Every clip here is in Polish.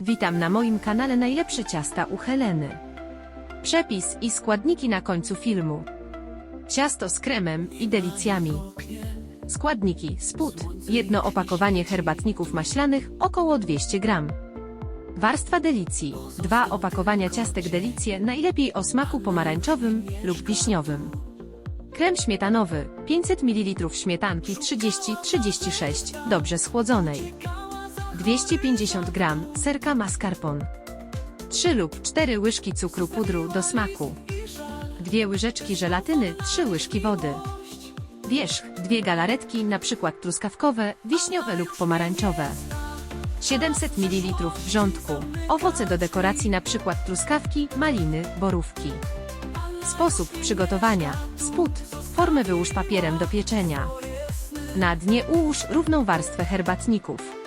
Witam na moim kanale Najlepsze ciasta u Heleny. Przepis i składniki na końcu filmu. Ciasto z kremem i delicjami. Składniki: spód, jedno opakowanie herbatników maślanych, około 200 gram. Warstwa delicji, dwa opakowania ciastek delicje, najlepiej o smaku pomarańczowym lub wiśniowym. Krem śmietanowy, 500 ml śmietanki 30-36, dobrze schłodzonej. 250 g serka mascarpone. 3 lub 4 łyżki cukru pudru do smaku. 2 łyżeczki żelatyny, 3 łyżki wody. Wierzch, 2 galaretki, np. truskawkowe, wiśniowe lub pomarańczowe. 700 ml wrzątku. Owoce do dekoracji np. truskawki, maliny, borówki. Sposób przygotowania. Spód. Formę wyłóż papierem do pieczenia. Na dnie ułóż równą warstwę herbatników.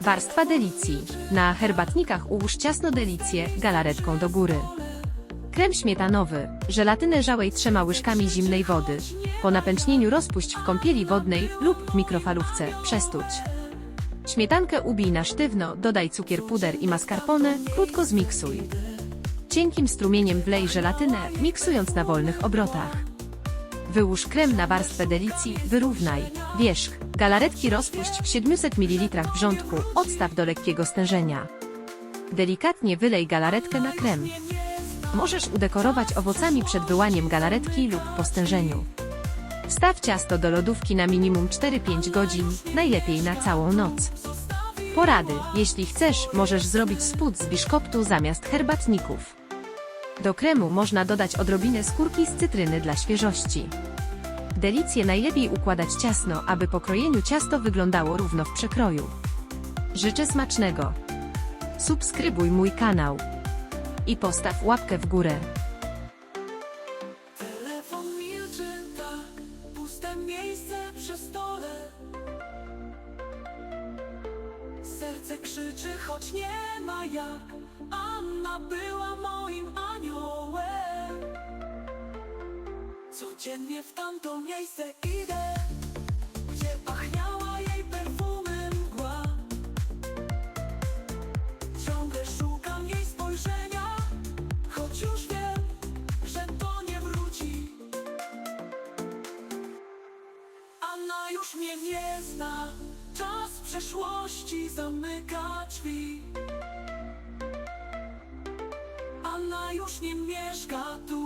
Warstwa delicji. Na herbatnikach ułóż ciasno delicję galaretką do góry. Krem śmietanowy. Żelatynę żałej trzema łyżkami zimnej wody. Po napęcznieniu rozpuść w kąpieli wodnej lub w mikrofalówce. Przestuć. Śmietankę ubij na sztywno, dodaj cukier puder i mascarpone, krótko zmiksuj. Cienkim strumieniem wlej żelatynę, miksując na wolnych obrotach. Wyłóż krem na warstwę delicji, wyrównaj. Wierzch, galaretki rozpuść w 700 ml wrzątku, odstaw do lekkiego stężenia. Delikatnie wylej galaretkę na krem. Możesz udekorować owocami przed wyłaniem galaretki lub po stężeniu. Wstaw ciasto do lodówki na minimum 4-5 godzin, najlepiej na całą noc. Porady. Jeśli chcesz, możesz zrobić spód z biszkoptu zamiast herbatników. Do kremu można dodać odrobinę skórki z cytryny dla świeżości. Delicje najlepiej układać ciasno, aby po krojeniu ciasto wyglądało równo w przekroju. Życzę smacznego. Subskrybuj mój kanał. I postaw łapkę w górę. Telefon milczy tak, puste miejsce przy stole Serce krzyczy, choć nie ma jak Anna była moim aniołem. Codziennie w tamto miejsce idę Gdzie pachniała jej perfumem mgła. Ciągle szukam jej spojrzenia Choć już wiem, że to nie wróci. Anna już mnie nie zna Czas przeszłości zamyka już nie mieszka tu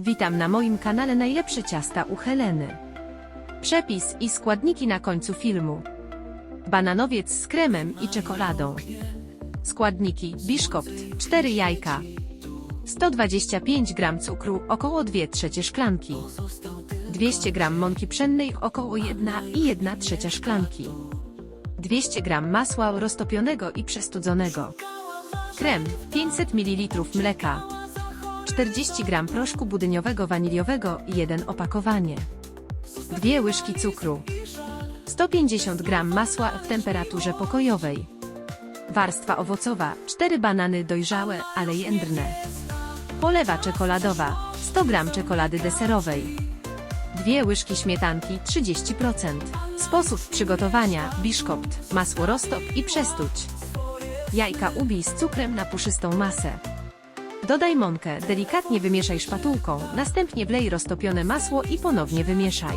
Witam na moim kanale Najlepsze ciasta u Heleny. Przepis i składniki na końcu filmu. Bananowiec z kremem i czekoladą. Składniki: biszkopt 4 jajka, 125 g cukru, około 2 trzecie szklanki, 200 g mąki pszennej, około 1 i 1 trzecia szklanki, 200 g masła roztopionego i przestudzonego, krem 500 ml mleka, 40 g proszku budyniowego waniliowego, 1 opakowanie. 2 łyżki cukru. 150 g masła w temperaturze pokojowej. Warstwa owocowa, 4 banany dojrzałe, ale jędrne. Polewa czekoladowa, 100 g czekolady deserowej. 2 łyżki śmietanki, 30%. Sposób przygotowania, biszkopt, masło roztop i przestuć. Jajka ubij z cukrem na puszystą masę. Dodaj mąkę, delikatnie wymieszaj szpatułką, następnie wlej roztopione masło i ponownie wymieszaj.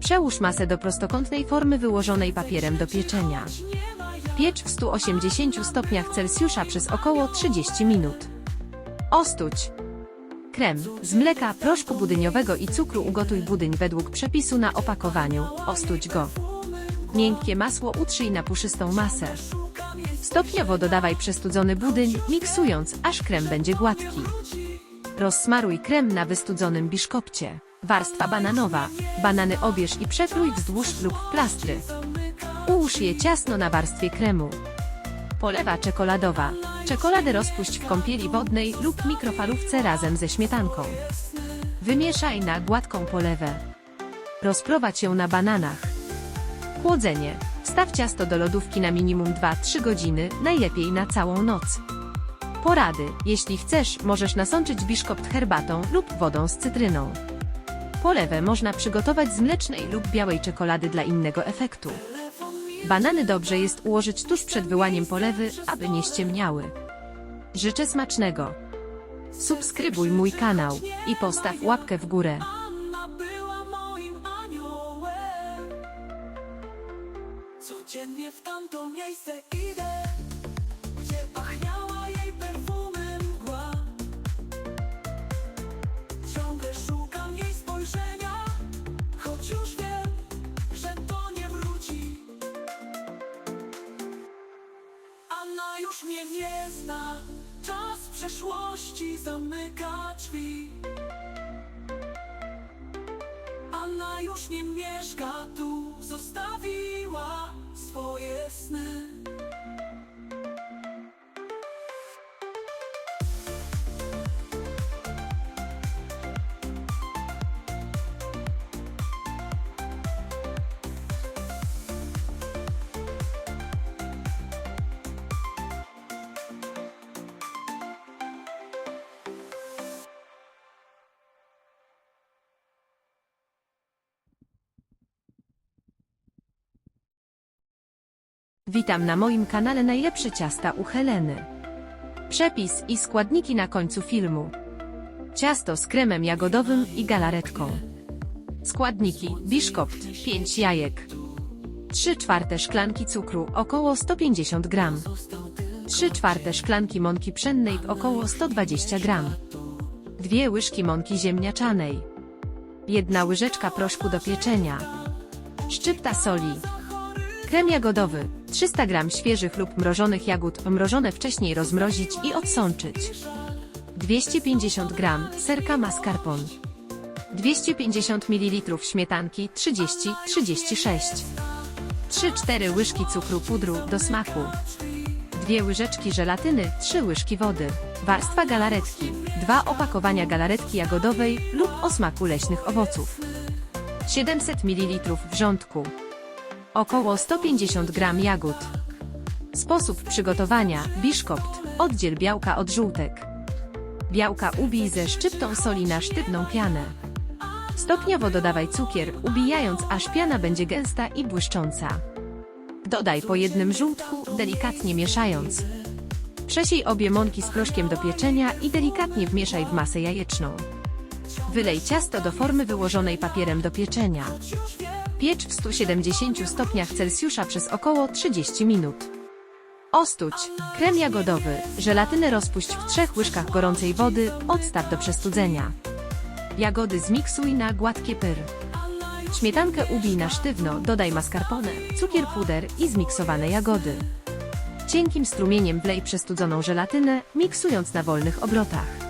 Przełóż masę do prostokątnej formy wyłożonej papierem do pieczenia. Piecz w 180 stopniach Celsjusza przez około 30 minut. Ostuć. Krem. Z mleka, proszku budyniowego i cukru ugotuj budyń według przepisu na opakowaniu. Ostuć go. Miękkie masło utrzyj na puszystą masę. Stopniowo dodawaj przestudzony budyń, miksując, aż krem będzie gładki. Rozsmaruj krem na wystudzonym biszkopcie. Warstwa bananowa. Banany obierz i przekrój wzdłuż lub w plastry. Ułóż je ciasno na warstwie kremu. Polewa czekoladowa. Czekoladę rozpuść w kąpieli wodnej lub mikrofalówce razem ze śmietanką. Wymieszaj na gładką polewę. Rozprowadź ją na bananach. Chłodzenie. Wstaw ciasto do lodówki na minimum 2-3 godziny, najlepiej na całą noc. Porady. Jeśli chcesz, możesz nasączyć biszkopt herbatą lub wodą z cytryną. Polewę można przygotować z mlecznej lub białej czekolady dla innego efektu. Banany dobrze jest ułożyć tuż przed wyłaniem polewy, aby nie ściemniały. Życzę smacznego. Subskrybuj mój kanał i postaw łapkę w górę. Codziennie w tamto miejsce idę Gdzie pachniała jej perfumem mgła. Ciągle szukam jej spojrzenia Choć już wiem, że to nie wróci. Anna już mnie nie zna Czas przeszłości zamyka drzwi. Anna już nie mieszka tu, zostawiła swoje sny. Witam na moim kanale Najlepsze ciasta u Heleny. Przepis i składniki na końcu filmu. Ciasto z kremem jagodowym i galaretką. Składniki: biszkopt. 5 jajek, 3 czwarte szklanki cukru około 150 gram, 3 czwarte szklanki mąki pszennej około 120 gram, 2 łyżki mąki ziemniaczanej, 1 łyżeczka proszku do pieczenia, szczypta soli, Krem jagodowy 300 g świeżych lub mrożonych jagód, mrożone wcześniej rozmrozić i odsączyć. 250 g serka mascarpone. 250 ml śmietanki 30-36. 3-4 łyżki cukru pudru do smaku. 2 łyżeczki żelatyny, 3 łyżki wody. Warstwa galaretki. 2 opakowania galaretki jagodowej lub o smaku leśnych owoców. 700 ml wrzątku. Około 150 g jagód. Sposób przygotowania: biszkopt. Oddziel białka od żółtek. Białka ubij ze szczyptą soli na sztywną pianę. Stopniowo dodawaj cukier, ubijając aż piana będzie gęsta i błyszcząca. Dodaj po jednym żółtku, delikatnie mieszając. Przesiej obie mąki z proszkiem do pieczenia i delikatnie wmieszaj w masę jajeczną. Wylej ciasto do formy wyłożonej papierem do pieczenia. Piecz w 170 stopniach Celsjusza przez około 30 minut. Ostuć. Krem jagodowy. Żelatynę rozpuść w trzech łyżkach gorącej wody, odstaw do przestudzenia. Jagody zmiksuj na gładkie pyr. Śmietankę ubij na sztywno, dodaj mascarpone, cukier puder i zmiksowane jagody. Cienkim strumieniem wlej przestudzoną żelatynę, miksując na wolnych obrotach.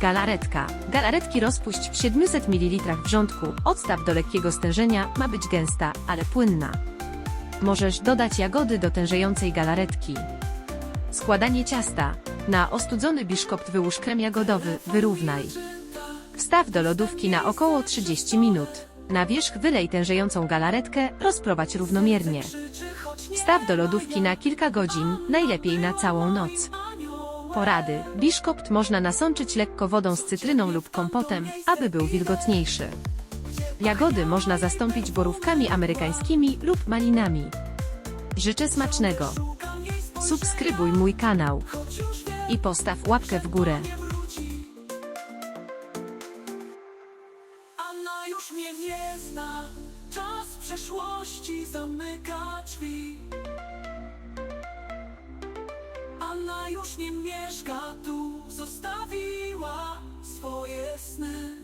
Galaretka. Galaretki rozpuść w 700 ml wrzątku, odstaw do lekkiego stężenia, ma być gęsta, ale płynna. Możesz dodać jagody do tężejącej galaretki. Składanie ciasta. Na ostudzony biszkopt wyłóż krem jagodowy, wyrównaj. Wstaw do lodówki na około 30 minut. Na wierzch wylej tężejącą galaretkę, rozprowadź równomiernie. Wstaw do lodówki na kilka godzin, najlepiej na całą noc. Porady. Biszkopt można nasączyć lekko wodą z cytryną lub kompotem, aby był wilgotniejszy. Jagody można zastąpić borówkami amerykańskimi lub malinami. Życzę smacznego. Subskrybuj mój kanał i postaw łapkę w górę. Już nie mieszka tu, zostawiła swoje sny.